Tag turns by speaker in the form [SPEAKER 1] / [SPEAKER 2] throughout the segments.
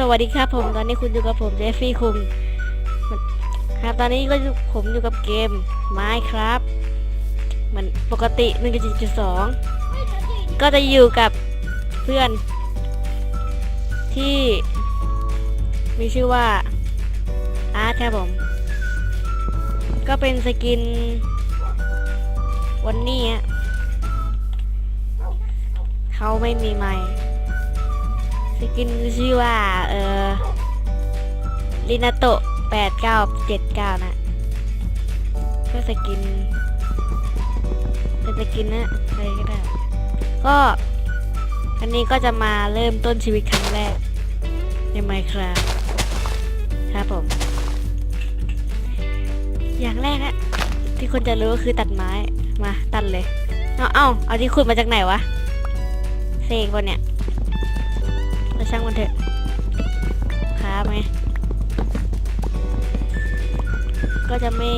[SPEAKER 1] สวัสดีครับผมตอนนี้คุณอยู่กับผมเจฟฟี่คุงครับตอนนี้ก็ผมอยู่กับเกมไม้ครับเหมือนปกติ1.7.2ก็จะอยู่กับเพื่อนที่มีชื่อว่าอาร์ตครับผม ก็เป็นสกินวันนี้เขาไม่มีไมค์ สกินชื่อว่า เออลินาโตะแปดเก้าเจ็ดเก้านะก็สกินเป็นสกินนะอะไรก็ได้ ก็อันนี้ก็จะมาเริ่มต้นชีวิตครั้งแรกในไมครับครับผม อย่างแรกอะที่คนจะรู้ก็คือตัดไม้มาตัดเลย เอาเอาเอาที่ขุดมาจากไหนวะเซกวะเนี่ย จะไม่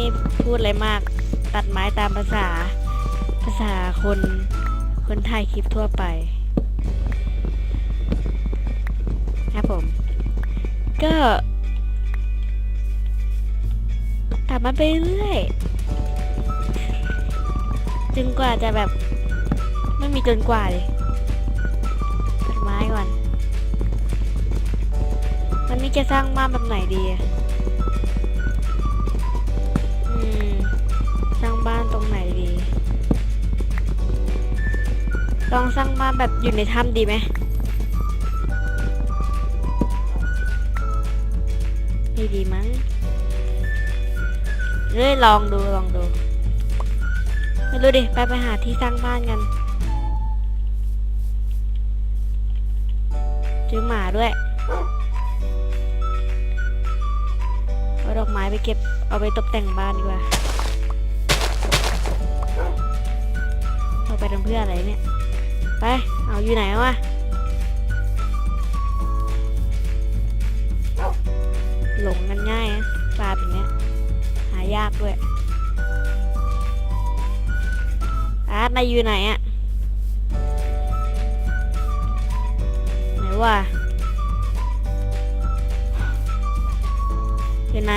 [SPEAKER 1] พูดอะไรมาก ตัดไม้ตามภาษา ภาษาคน คนถ่ายคลิปทั่วไป ครับผม ก็ตัดมันไปเรื่อยจนกว่าจะแบบ ไม่มีจนกว่าเลยตัดไม้ก่อน วันนี้จะสร้างบ้านแบบไหนดีอะ ลองสร้างบ้านแบบอยู่ในถ้ำดีไหมไม่ดีมั้งเอ้ยลองดูลองดูไม่รู้ดิไปไปหาที่สร้างบ้านกันเจอหมาด้วยเอาดอกไม้ไปเก็บเอาไปตกแต่งบ้านดีกว่า เอาไปทำเพื่ออะไรเนี่ย ไป เอาอยู่ไหนวะ หลงกันง่ายนะปลาแบบนี้หายากด้วยอาร์ตนายอยู่ไหนอะไหนวะอยู่ไหน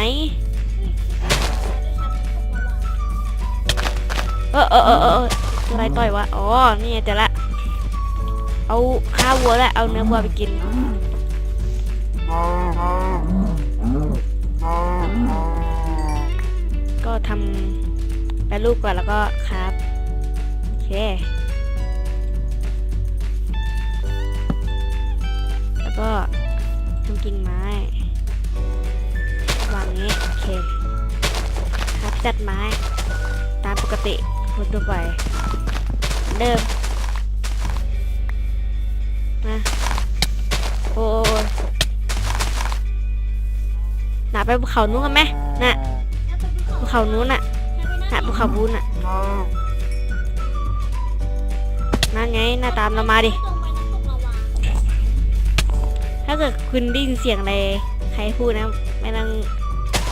[SPEAKER 1] เออเออเออเอออะไรต่อยวะ อ๋อ นี่เจอละ เอาข้าววัวแล้วเอาเนื้อวัวไปกิน ก็ทำแปรรูปก่อนแล้วก็ครับโอเคแล้วก็ทำกิ่งไม้วางนี้โอเค ครับจัดไม้ ตามปกติคนทั่วไปเหมือ นเดิมาโอ้ยหนาไปภูเขานู้นกันไหมน่ะภูเขานู้นน่ะหนาภูเขาบูนน่ะนั่นไงน้าตามเรามาดิ ถ้าเกิดคุณได้ยินเสียงอะไรใครพูดนะไม่ต้อง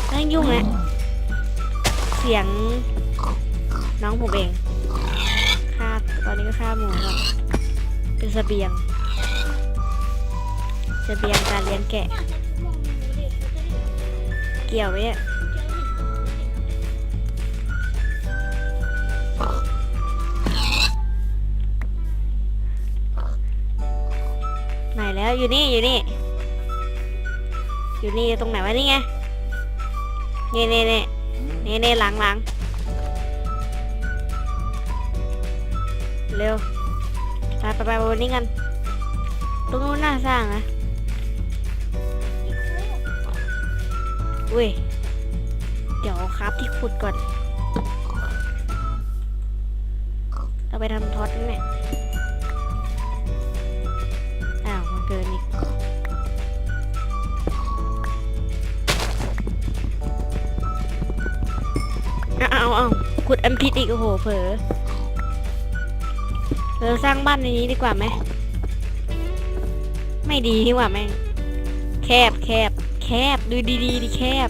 [SPEAKER 1] ไม่ต้องยุ่งนะเสียงน้องผมเองฆ่าตอนนี้ก็ฆ่าหมูก่อนเป็นเสบียง เบียงการเลี้ยงแกะ เกี่ยวไหมเนี่ยไหนแล้วอยู่นี่อยู่นี่ อยู่นี่ตรงไหนวะนี่ไงนี่นี่นี่นี่นี่หลังหลังเร็วไปไปไปวันนี้กันตรงนู้นน่าสร้างนะ อุ้ย เดี๋ยวครับที่ขุดก่อน เอาไปทำท็อตนี่เนี่ยอ้าวมันเกินอีกเอาเอาเอาขุดอัมพิษอีก โอ้โห เผลอเราสร้างบ้านในนี้ดีกว่าไหม ไม่ดีดีกว่าแม่ง แคบแคบ คบดูดีดีดีแคบ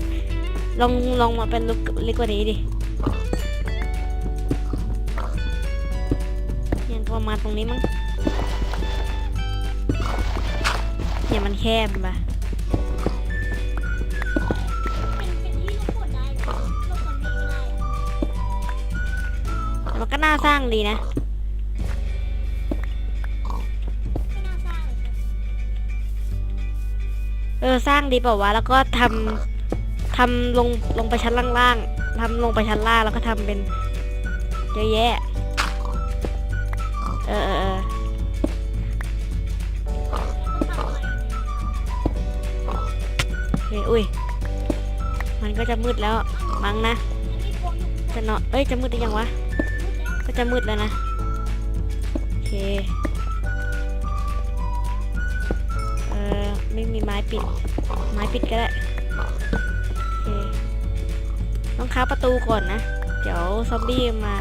[SPEAKER 1] ลองลองมาเป็นลุกเล็กกว่านี้ดิยังตัประมาณตรงนี้มั้งเนี่ยมันแคบปะมันก็น่าสร้างดีนะ
[SPEAKER 2] เอ
[SPEAKER 1] อสร้างดีเปล่าวะแล้วก็ทำทำลงลงไปชั้นล่างๆทำลงไปชั้นล่างแล้วก็ทำเป็นเยอะแยะเออเออออุ้
[SPEAKER 2] ย
[SPEAKER 1] มันก็จะมืดแล้วมั้งนะ
[SPEAKER 2] อันนี้โกงอยู่
[SPEAKER 1] จะเอ้ยจะมืดได้ยังวะก็จะมืดแล้วนะโอเค ไม่มีไม้ปิด ไม้ปิดก็ได้โอเคต้องค้าประตูก่อนนะ เดี๋ยวซอมบี้มา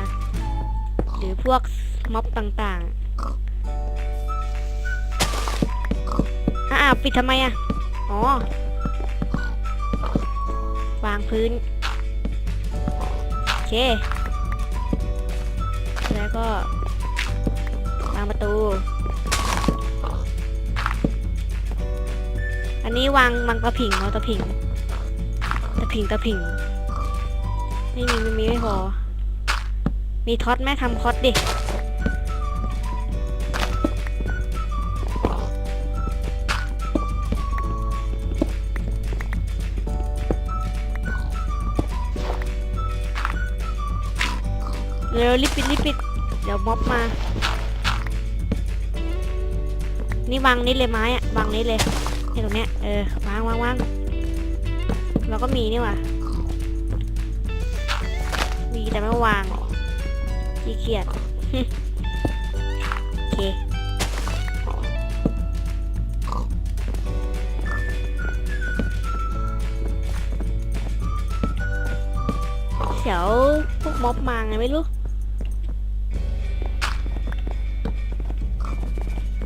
[SPEAKER 1] หรือพวกม็อบต่างๆ อ้าวปิดทำไมอะ อ๋อ วางพื้น โอเค แล้วก็วางประตู อันนี้วางวางตะผิงเนาะตะผิงตะผิงตะผิงไม่มีไม่มีไม่พอ มีท็อตแม่ทำท็อตดิเร็วรีบปิดรีบปิด เดี๋ยวม็อบมา นี่วางนี่เลยไม้อะวางนี่เลย นี่ตรงเนี้ยเออวางวางวางเราก็มีนี่ว่ะมีแต่ไม่วางขี้เกียจโอเคเดี๋ยวพวกม็อบมาไงไม่รู้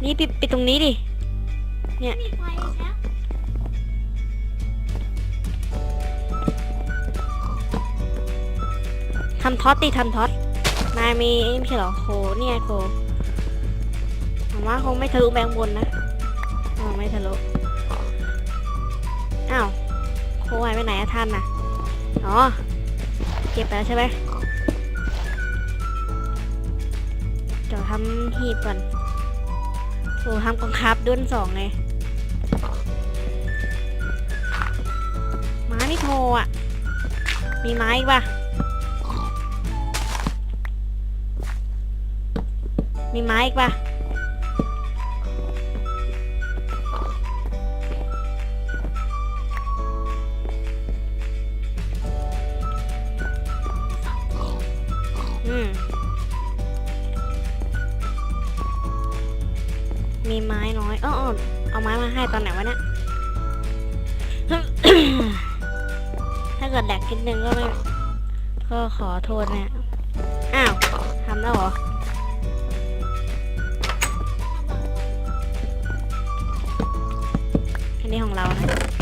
[SPEAKER 1] นี่ปิดปิดตรงนี้ดิ
[SPEAKER 2] ไม่มีไฟแล้ว
[SPEAKER 1] ทำท็อตดิทำท็อตนายมีไอ้นี่ไม่ใช่เหรอโคเนี่ยโคหวังว่าคงไม่ทะลุแบงบนนะอ๋อไม่ทะลุอ้าวโคหายไปไหนอะท่านน่ะอ๋อเก็บไปแล้วใช่ไหมเดี๋ยวทำหีบก่อนโอ้ทำกองคับด้วนสองไง โทรอะมีไม้ปะมีไม้อีกปะอืม มีไม้น้อยอ้ออเอาไม้มาให้ตอนไหนวะเนี่ย เกิดแดกนิดนึงก็ไม่ก็ขอโทษเนี่ยอ้าวทำแล้วเหรออันนี้ของเรานะ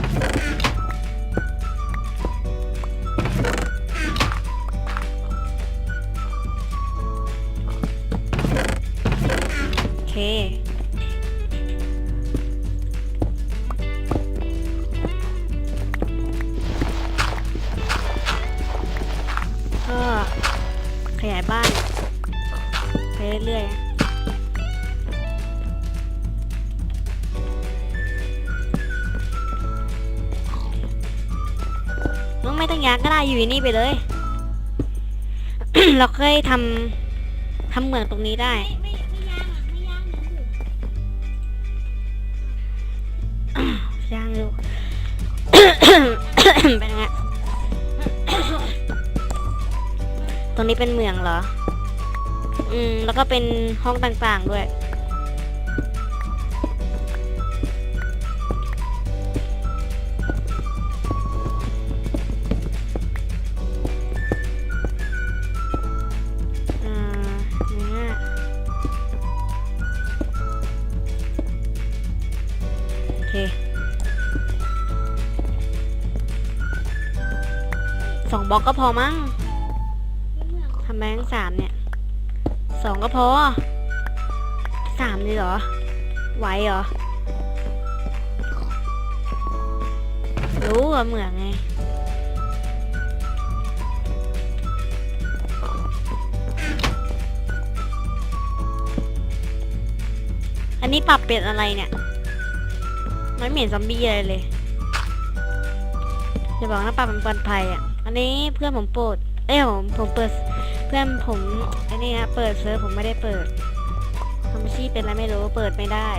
[SPEAKER 1] ก็ได้อยู่นี่ไปเลย เราเคยทำทำเหมืองตรงนี้ได้
[SPEAKER 2] ย่างอะไม่ย่างเนื้อหมู
[SPEAKER 1] ย่างดูเป็นไงตรงนี้เป็นเมืองเหรอ อืม แล้วก็เป็นห้องต่างๆด้วย บอกก็พอมั้งทำแบงสามเนี่ยสองก็พอสามเลยเหรอ ไหวเหรอ รู้ว่าเหมือนไงอันนี้ปรับเปลี่ยนอะไรเนี่ยไม่เหม็นซอมบี้อะไรเลย อย่บอกนะปรับเป็นปลอดภัยอะันนี้เพื่อนผมโปรดเอ้ยผมผมเปิดเพื่อนผมไอ้นี่นะเปิดเซิร์ฟผมไม่ได้เปิดทำชีพเป็นอะไรไม่รู้เปิดไม่ได้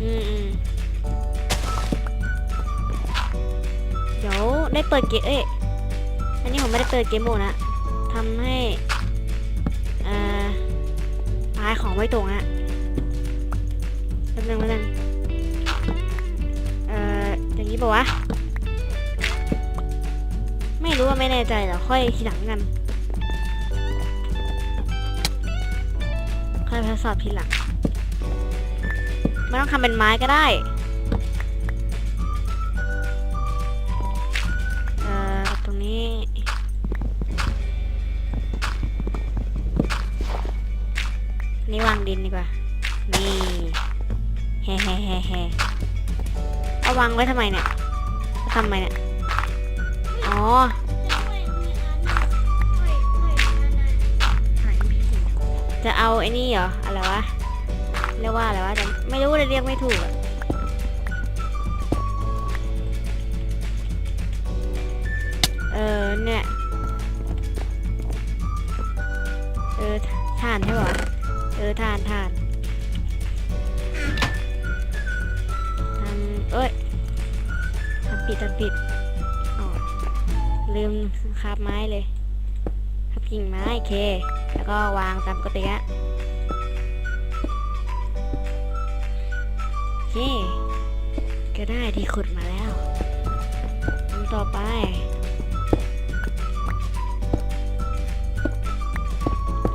[SPEAKER 1] อืมอืมเดี๋ยวได้เปิดเกมเอ้ยอันนี้ผมไม่ได้เปิดเกมโหมดนะทำให้อ่อปลายของไม่ตรงอะแป๊บนึงแป๊บนึงเอ่ออย่างนี้ปะวะ รู้ว่าไม่แน่ใจเดี๋ยวค่อยทีหลังกันค่อยทดสอบทีหลังไม่ต้องทำเป็นไม้ก็ได้เอ่อตรงนี้นี่วางดินดีกว่า นี่แฮ่แฮ่แฮ่แฮ่เอาวางไว้ทำไมเนี่ยทำไมเนี่ย อ๋อ จะเอาไอ้นี่เหรอ อะไรวะ เรียกว่าอะไรวะแต่ไม่รู้เลยเรียกไม่ถูกอะเออเนี่ย เออทานใช่ปะเออทานทานทำเอ้ยทำผิดทำผิดอ๋อลืมคาบไม้เลยคาบกิ่งไม้โอเค แล้วก็วางตามปกติอะโอเคก็ได้ที่ขุดมาแล้วทำต่อไป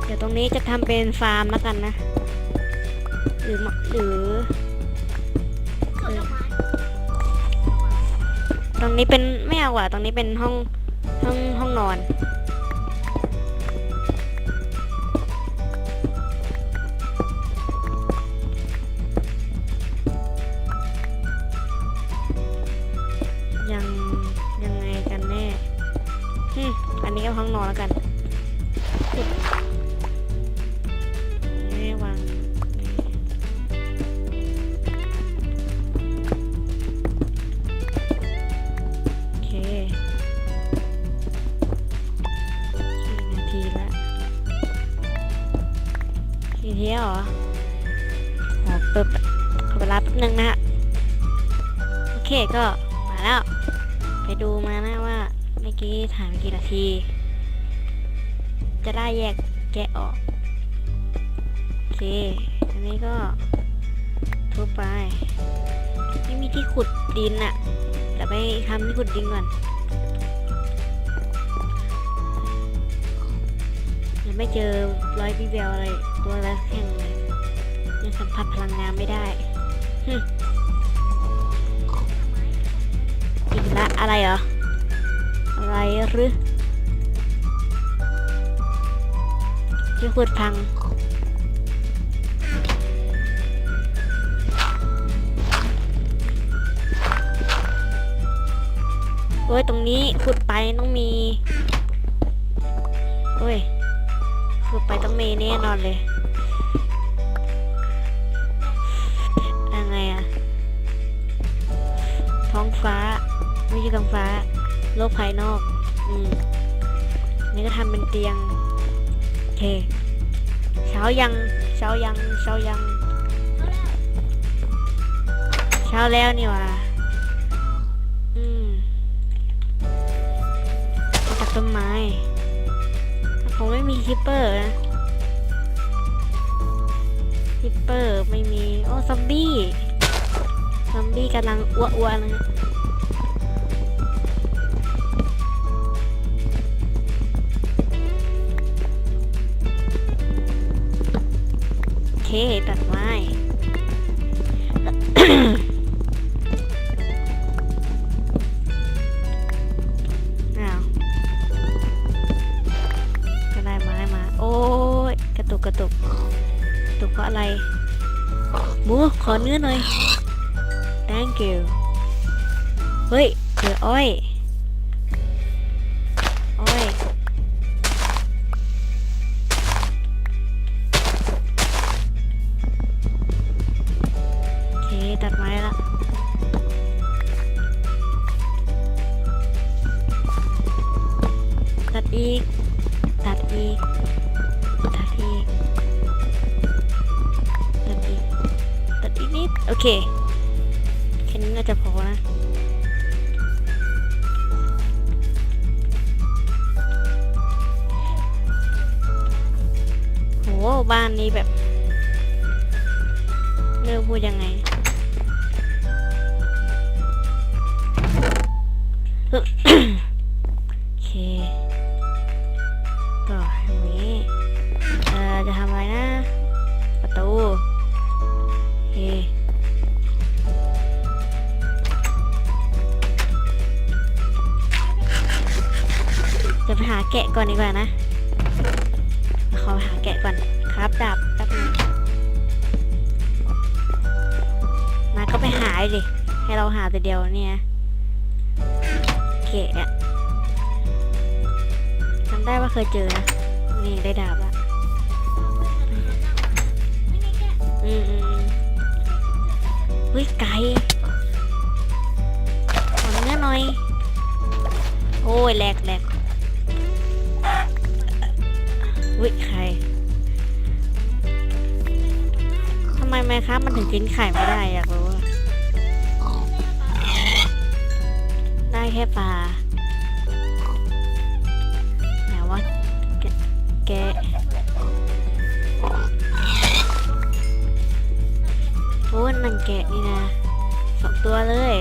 [SPEAKER 1] เดี๋ยวตรงนี้จะทำเป็นฟาร์มแล้วกันนะ หรือหรือ ตรงนี้เป็นไม่เอาว่ะตรงนี้เป็นห้องห้องห้องนอน กี่นาทีแล้วเหรอขอเปิดขอเวลาแป๊บนึงนะฮะ โอเคก็มาแล้ว ไปดูมานะว่าเมื่อกี้ถ่ายไปกี่นาที จะได้แยกแกะออก โอเค อันนี้ก็ทุบไป ไม่มีที่ขุดดินอะแต่ไปทำที่ขุดดินก่อนยังไม่เจอรอยวิแววอะไร ตัวอะไรแข่งเลยยังสัมผัสพลังงานไม่ได้ฮึอีกละอะไรเหรอ อะไรหรือที่ขุดพังโอ้ย ตรงนี้ขุดไปต้องมี โอ้ย ขุดไปต้องมีแน่นอนเลยยังไงอะท้องฟ้า ไม่ใช่ท้องฟ้า โลกภายนอก อืม นี่ก็ทำเป็นเตียง โอเค เช้ายัง เช้ายัง เช้ายัง เช้าแล้วนี่ว่าอืมจากต้นไม้ งไม่มีคิปเปอร์นะคิปเปอร์ไม่มีโอ้ซอมบี้ซอมบี้กำลังอ้วนๆนะฮะโอเคตัด โอเคก็ทางนี้ เอ่อ จะทำอะไรนะ ประตูโอเคเดี๋ยวไปหาแกะก่อนดีกว่านะ ขอไปหาแกะก่อนครับดาบแป๊บนึงมาก็ไปหาดิ ให้เราหาแต่เดียวเนี่ย ยเจอนะ นี่ได้ดาบละ
[SPEAKER 2] ไม่ไงแก
[SPEAKER 1] อืมอืมอืมเฮ้ยไก่ขอเนื้อหน่อย โอ้ยแหลกแหลกอุ้ยไข่ทำไมแม่ค้ามันถึงกินไข่ไม่ได้อยากรู้ได้แค่ปลา กะนี่นะสองตัวเลย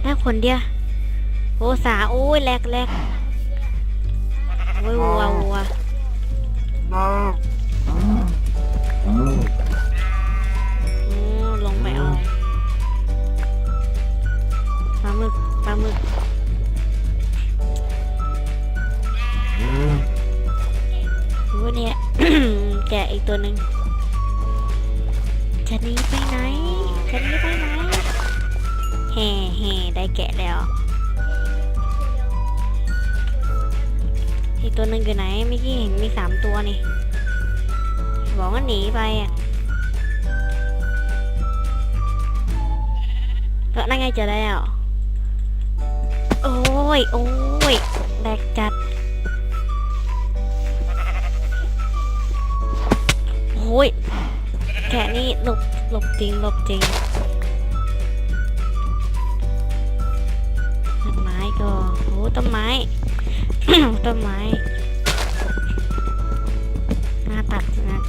[SPEAKER 1] แค่คนเดียวโอ้สาโอ้ยแลกแลกโอ้ยวัววัว แกะนี่หลบหลบจริงหลบจริงต้นไม้ก็โอ้ต้นไม้ ต้นไม้หน้าตัดนะ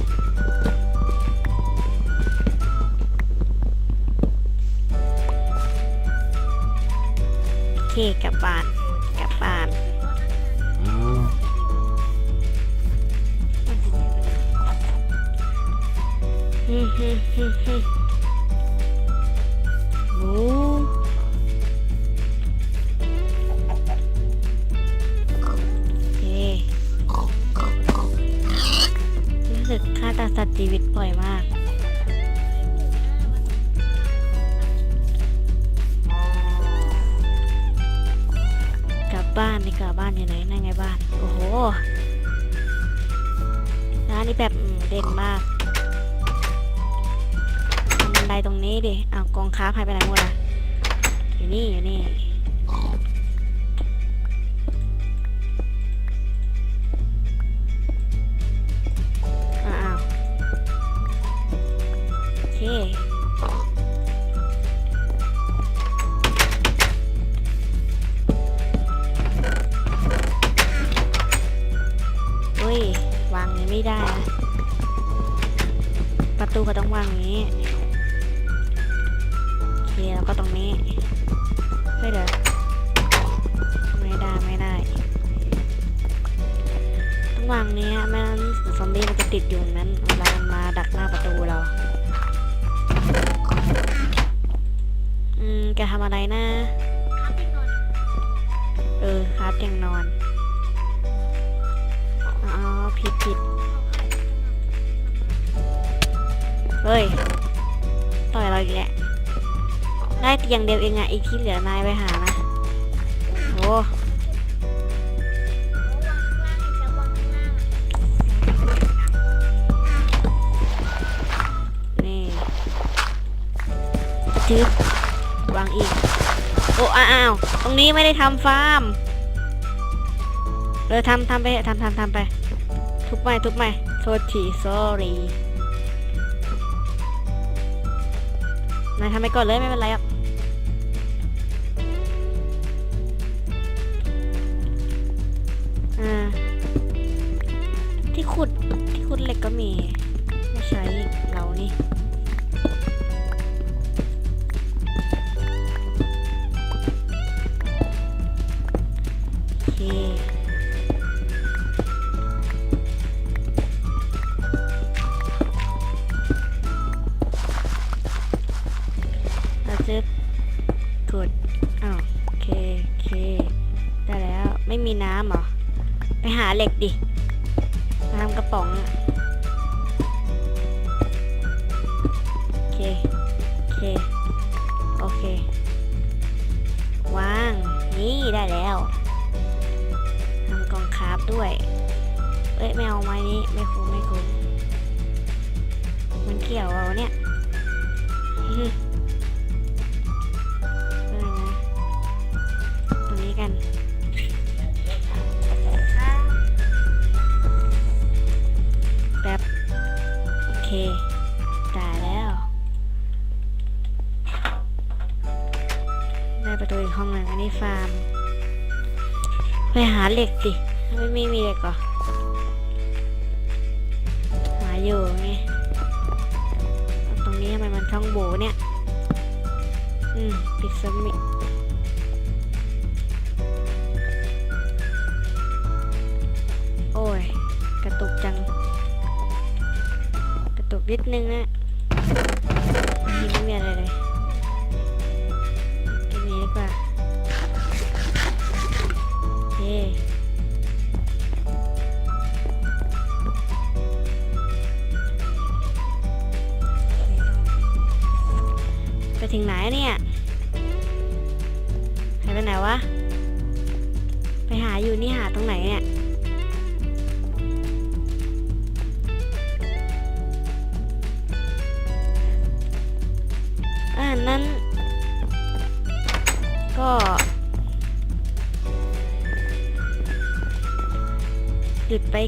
[SPEAKER 1] โอเคกลับบ้าน หมูโอเครู้สึกฆ่าตาสัตว์ชีวิตบ่อยมากกลับบ้านนี่กลับบ้านอยู่ไหนนั่นไงบ้าน โอ้โหร้านนี้แบบเด่นมาก ไดตรงนี้ดิอ้าวกองค้าพายไปไหนหมดอะอยู่นี่อยู่นี่อ้าวโอเคเฮ้ยวางนี้ไม่ได้ ประตูก็ต้องวางอย่างนี้ เคแล้วก็ตรงนี้เฮ้ยเดี๋ยวไม่ได้ไม่ได้ต้องวางเนี้ยไม่งั้นซอมบี้มันจะติดอยู่นั้นเวลามันมาดักหน้าประตูเราอืมแกทำอะไรนะเออครับเตียงนอนอ๋อผิดผิดเฮ้ย ต่อยเราอีกแล้ว ได้เตียงเดียวเองอะอีกที่เหลือนายไปหานะโอ้นี่จึ๊วางอีก โอ้อ้าวตรงนี้ไม่ได้ทำฟาร์มเลยทำทำไปทำทำทำไป ทุบไม่ทุบไม่โทษที sorry นายทำไปก่อนเลยไม่เป็นไรครับ เราจะกดอ้าวเค เค ได้แล้ว ไม่มีน้ำหรอ ไปหาเหล็กดิ লেখতে।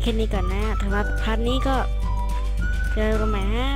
[SPEAKER 1] แค่นี้ก่อนนะสำหรับพาร์ทนี้ก็เจอกันใหม่ฮะ